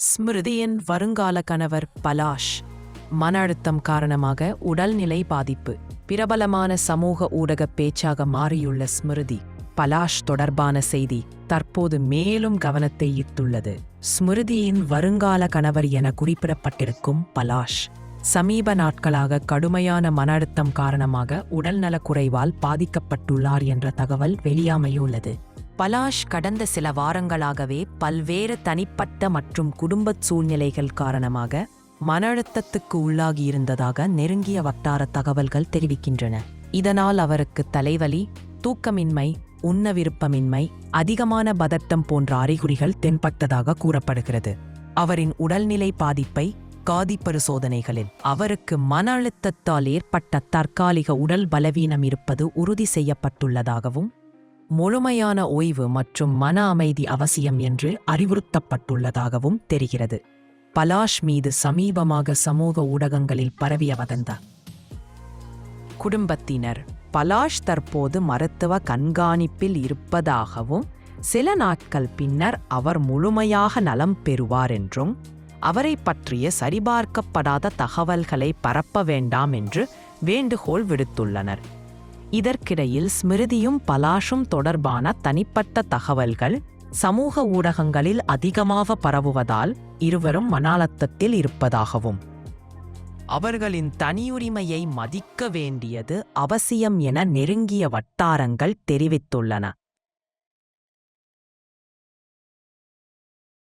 ஸ்மிருதியின் வருங்கால கணவர் பலாஷ் மன அழுத்தம் காரணமாக உடல்நிலை பாதிப்பு. பிரபலமான சமூக ஊடக பேச்சாக மாறியுள்ள ஸ்மிருதி பலாஷ் தொடர்பான செய்தி தற்போது மேலும் கவனத்தை ஈர்த்துள்ளது. ஸ்மிருதியின் வருங்கால கணவர் என குறிப்பிடப்பட்டிருக்கும் பலாஷ் சமீப நாட்களாக கடுமையான மன அழுத்தம் காரணமாக உடல்நலக்குறைவால் பாதிக்கப்பட்டுள்ளார் என்ற தகவல் வெளியாமையுள்ளது. பலாஷ் கடந்த சில வாரங்களாகவே பல்வேறு தனிப்பட்ட மற்றும் குடும்பச் சூழ்நிலைகள் காரணமாக மன அழுத்தத்துக்கு உள்ளாகியிருந்ததாக நெருங்கிய வட்டார தகவல்கள் தெரிவிக்கின்றன. இதனால் அவருக்கு தலைவலி தூக்கமின்மை உண்ண விருப்பமின்மை அதிகமான பதட்டம் போன்ற அறிகுறிகள் தென்பட்டதாக கூறப்படுகிறது. அவரின் உடல்நிலை பாதிப்பை காதி பரிசோதனைகளில் அவருக்கு மன அழுத்தத்தால் ஏற்பட்ட தற்காலிக உடல் பலவீனம் இருப்பது உறுதி செய்யப்பட்டுள்ளதாகவும் முழுமையான ஓய்வு மற்றும் மன அமைதி அவசியம் என்று அறிவுறுத்தப்பட்டுள்ளதாகவும் தெரிகிறது. பலாஷ் மீது சமீபமாக சமூக ஊடகங்களில் பரவிய வதந்த குடும்பத்தினர் பலாஷ் தற்போது மருத்துவ கண்காணிப்பில் இருப்பதாகவும் சில நாட்கள் பின்னர் அவர் முழுமையாக நலம் பெறுவார் என்றும் அவரை பற்றிய சரிபார்க்கப்படாத தகவல்களை பரப்ப வேண்டாம் என்று வேண்டுகோள் விடுத்துள்ளனர். இதற்கிடையில் ஸ்மிருதியும் பலாஷும் தொடர்பான தனிப்பட்ட தகவல்கள் சமூக ஊடகங்களில் அதிகமாக பரவுவதால் இருவரும் மனாலத்தத்தில் இருப்பதாகவும். அவர்களின் தனியுரிமையை மதிக்க வேண்டியது அவசியம் என நெருங்கிய வட்டாரங்கள் தெரிவித்துள்ளன.